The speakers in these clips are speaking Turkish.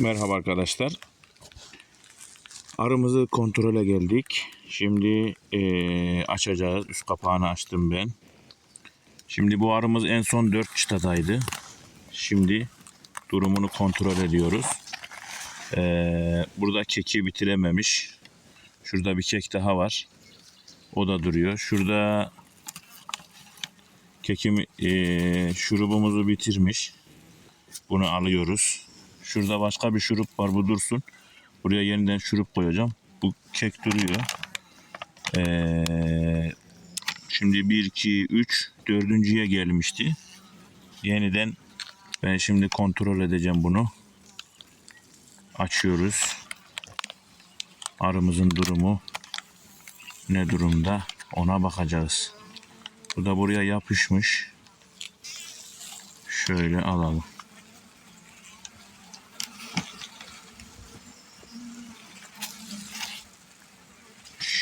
Merhaba arkadaşlar. Arımızı kontrole geldik. Şimdi eee, açacağız. Üst kapağını açtım ben. Şimdi bu arımız en son 4 çıtadaydı. Şimdi durumunu kontrol ediyoruz. Eee, burada keki bitirememiş. Şurada bir kek daha var. O da duruyor. Şurada kekim eee, şurubumuzu bitirmiş. Bunu alıyoruz. Şurada başka bir şurup var bu dursun. Buraya yeniden şurup koyacağım. Bu kek duruyor. Ee, şimdi 1, 2, 3, dördüncüye gelmişti. Yeniden ben şimdi kontrol edeceğim bunu. Açıyoruz. Arımızın durumu ne durumda ona bakacağız. Bu da buraya yapışmış. Şöyle alalım.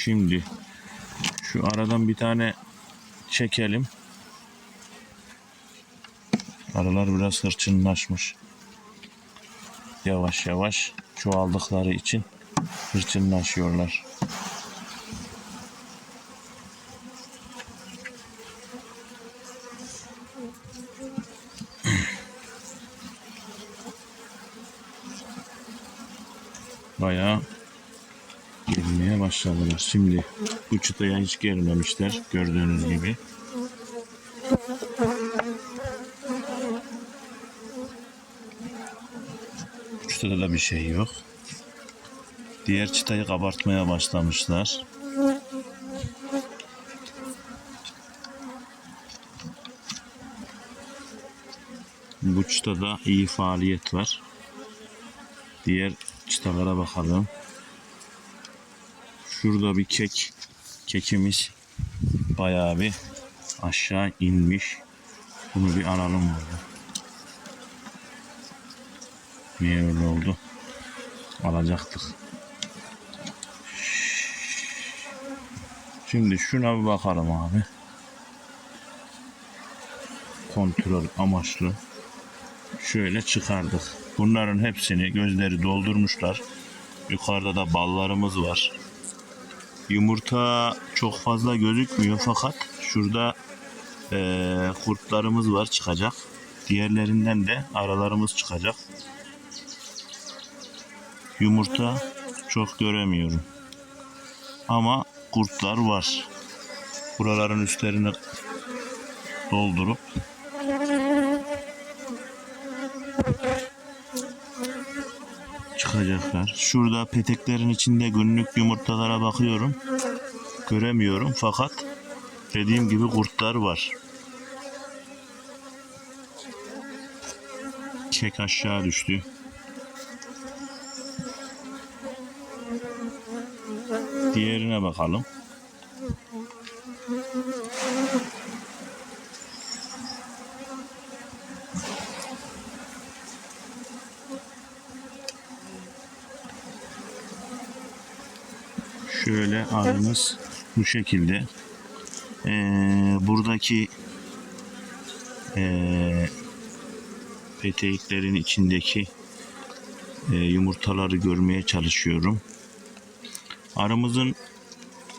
Şimdi şu aradan bir tane çekelim. Arılar biraz hırçınlaşmış. Yavaş yavaş çoğaldıkları için hırçınlaşıyorlar. Bayağı başladılar. Şimdi bu çıtaya hiç gelmemişler gördüğünüz gibi. Çıtada da bir şey yok. Diğer çıtayı kabartmaya başlamışlar. Bu çıtada iyi faaliyet var. Diğer çıtalara bakalım. Şurada bir kek. Kekimiz bayağı bir aşağı inmiş. Bunu bir alalım burada. Niye öyle oldu? Alacaktık. Şimdi şuna bir bakalım abi. Kontrol amaçlı. Şöyle çıkardık. Bunların hepsini gözleri doldurmuşlar. Yukarıda da ballarımız var. Yumurta çok fazla gözükmüyor fakat şurada eee, kurtlarımız var çıkacak. Diğerlerinden de aralarımız çıkacak. Yumurta çok göremiyorum. Ama kurtlar var. Buraların üstlerini doldurup çıkacaklar. Şurada peteklerin içinde günlük yumurtalara bakıyorum. Göremiyorum fakat dediğim gibi kurtlar var. Kek aşağı düştü. Diğerine bakalım. Şöyle arımız bu şekilde. Ee, buradaki ee, peteklerin içindeki ee, yumurtaları görmeye çalışıyorum. Arımızın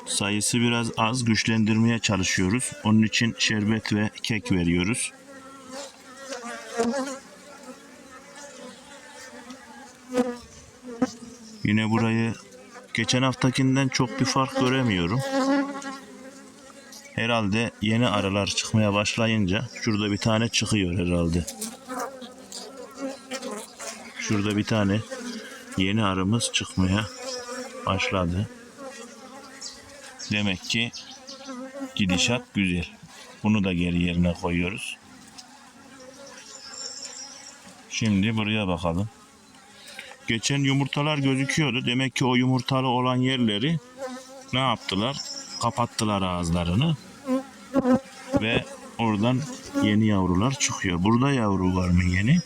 sayısı biraz az güçlendirmeye çalışıyoruz. Onun için şerbet ve kek veriyoruz. Yine burayı geçen haftakinden çok bir fark göremiyorum. Herhalde yeni arılar çıkmaya başlayınca şurada bir tane çıkıyor herhalde. Şurada bir tane yeni arımız çıkmaya başladı. Demek ki gidişat güzel. Bunu da geri yerine koyuyoruz. Şimdi buraya bakalım. Geçen yumurtalar gözüküyordu. Demek ki o yumurtalı olan yerleri ne yaptılar? Kapattılar ağızlarını. Ve oradan yeni yavrular çıkıyor. Burada yavru var mı yeni?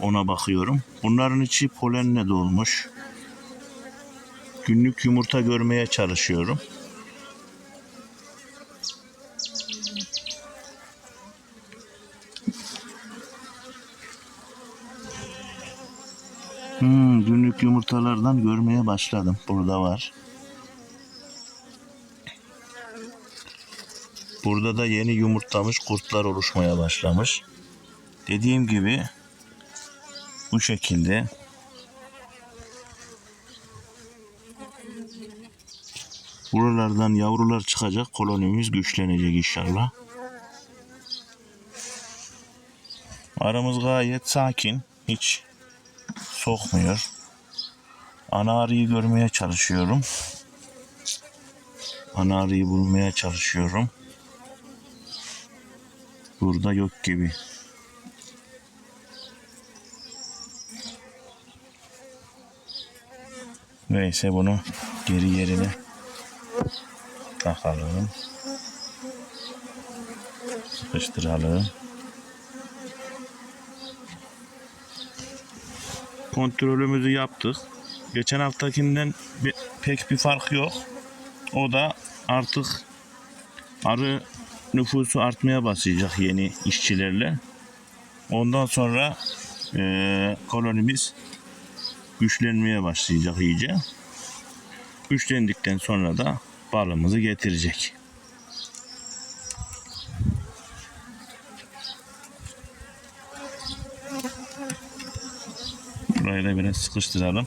Ona bakıyorum. Bunların içi polenle dolmuş. Günlük yumurta görmeye çalışıyorum. Hmm, günlük yumurtalardan görmeye başladım. Burada var. Burada da yeni yumurtlamış kurtlar oluşmaya başlamış. Dediğim gibi bu şekilde buralardan yavrular çıkacak. Kolonimiz güçlenecek inşallah. Aramız gayet sakin. Hiç sokmuyor. Ana arıyı görmeye çalışıyorum. Ana arıyı bulmaya çalışıyorum. Burada yok gibi. Neyse bunu geri yerine takalım. Sıkıştıralım. Kontrolümüzü yaptık. Geçen haftakinden pek bir fark yok. O da artık arı nüfusu artmaya başlayacak yeni işçilerle. Ondan sonra eee, kolonimiz güçlenmeye başlayacak iyice. Güçlendikten sonra da balımızı getirecek. Burayı da biraz sıkıştıralım.